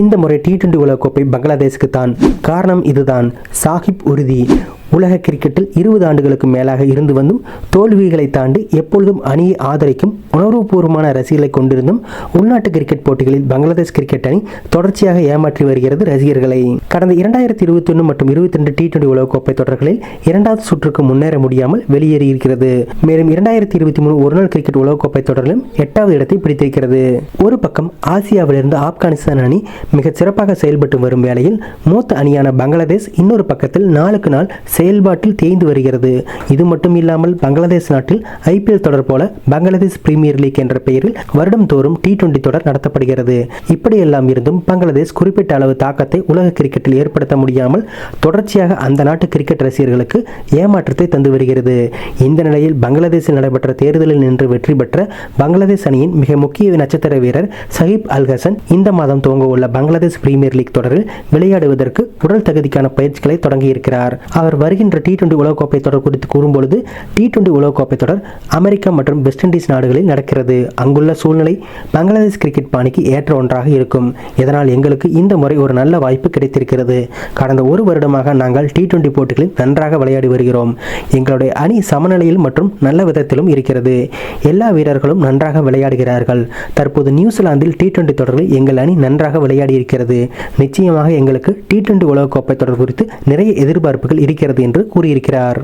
இந்த முறை T twenty உலகக்கோப்பை பங்களாதேஷுக்கு தான். காரணம் இதுதான். சாஹிப் உறுதி. உலக கிரிக்கெட்டில் இருபது ஆண்டுகளுக்கு மேலாக இருந்து வந்தும் தோல்விகளை தாண்டி எப்பொழுதும் அணியை ஆதரிக்கும் உணர்வுபூர்வமான ரசிகர்களை கொண்டிருந்தும் உள்நாட்டு கிரிக்கெட் போட்டிகளில் பங்களாதேஷ் கிரிக்கெட் அணி தொடர்ச்சியாக ஏமாற்றி வருகிறது ரசிகர்களை. கடந்த இரண்டாயிரத்தி இருபத்தி ஒன்று மற்றும் இருபத்தி ரெண்டு டி டுவெண்டி உலகக்கோப்பை தொடர்களில் இரண்டாவது சுற்றுக்கு முன்னேற முடியாமல் வெளியேறியிருக்கிறது மேலும் இரண்டாயிரத்தி இருபத்தி மூணு ஒருநாள் கிரிக்கெட் உலகக்கோப்பை தொடரிலும் எட்டாவது இடத்தை பிடித்திருக்கிறது. ஒரு பக்கம் ஆசியாவிலிருந்து ஆப்கானிஸ்தான் அணி மிகச் சிறப்பாக செயல்பட்டு வரும் வேளையில் மூத்த அணியான பங்களாதேஷ் இன்னொரு பக்கத்தில் நாளுக்கு நாள் செயல்பாட்டில் தேய்ந்து வருகிறது. இது மட்டும் இல்லாமல் பங்களாதேஷ் நாட்டில் ஐபிஎல் தொடர் போல பங்களாதேஷ் பிரீமியர் லீக் என்ற பெயரில் வருடம் தோறும் டி டுவெண்டி தொடர் நடத்தப்படுகிறது. இப்படியெல்லாம் இருந்தும் பங்களாதேஷ் குறிப்பிட்ட அளவு தாக்கத்தை உலக கிரிக்கெட்டில் ஏற்படுத்த முடியாமல் தொடர்ச்சியாக அந்த நாட்டு கிரிக்கெட் ரசிகர்களுக்கு ஏமாற்றத்தை தந்து வருகிறது. இந்த நிலையில் பங்களாதேஷில் நடைபெற்ற தேர்தலில் நின்று வெற்றி பெற்ற பங்களாதேஷ் அணியின் மிக முக்கிய நட்சத்திர வீரர் சஹிப் அல் ஹசன் இந்த மாதம் துவங்க உள்ள பங்களாதேஷ் பிரீமியர் லீக் தொடரில் விளையாடுவதற்கு உடல் தகுதிக்கான பயிற்சிகளை தொடங்கியிருக்கிறார். அவர் வருகின்ற டி டுவெண்டி உலகக்கோப்பை தொடர் குறித்து கூறும்பொழுது டி டுவெண்டி உலகக்கோப்பை தொடர் அமெரிக்கா மற்றும் வெஸ்ட் இண்டீஸ் நாடுகளில் நடக்கிறது. அங்குள்ள சூழ்நிலை பங்களாதேஷ் கிரிக்கெட் பாணிக்கு ஏற்ற ஒன்றாக இருக்கும். இதனால் எங்களுக்கு இந்த முறை ஒரு நல்ல வாய்ப்பு கிடைத்திருக்கிறது. கடந்த ஒரு வருடமாக நாங்கள் டி டுவெண்டி போட்டிகளில் நன்றாக விளையாடி வருகிறோம். எங்களுடைய அணி சமநிலையில் மற்றும் நல்ல விதத்திலும் இருக்கிறது. எல்லா வீரர்களும் நன்றாக விளையாடுகிறார்கள். தற்போது நியூசிலாந்தில் டி டுவெண்டி தொடரில் எங்கள் அணி நன்றாக விளையாடி இருக்கிறது. நிச்சயமாக எங்களுக்கு டி டுவெண்டி உலகக்கோப்பை தொடர் குறித்து நிறைய எதிர்பார்ப்புகள் இருக்கிறது. என்று கூறியிருக்கிறார்.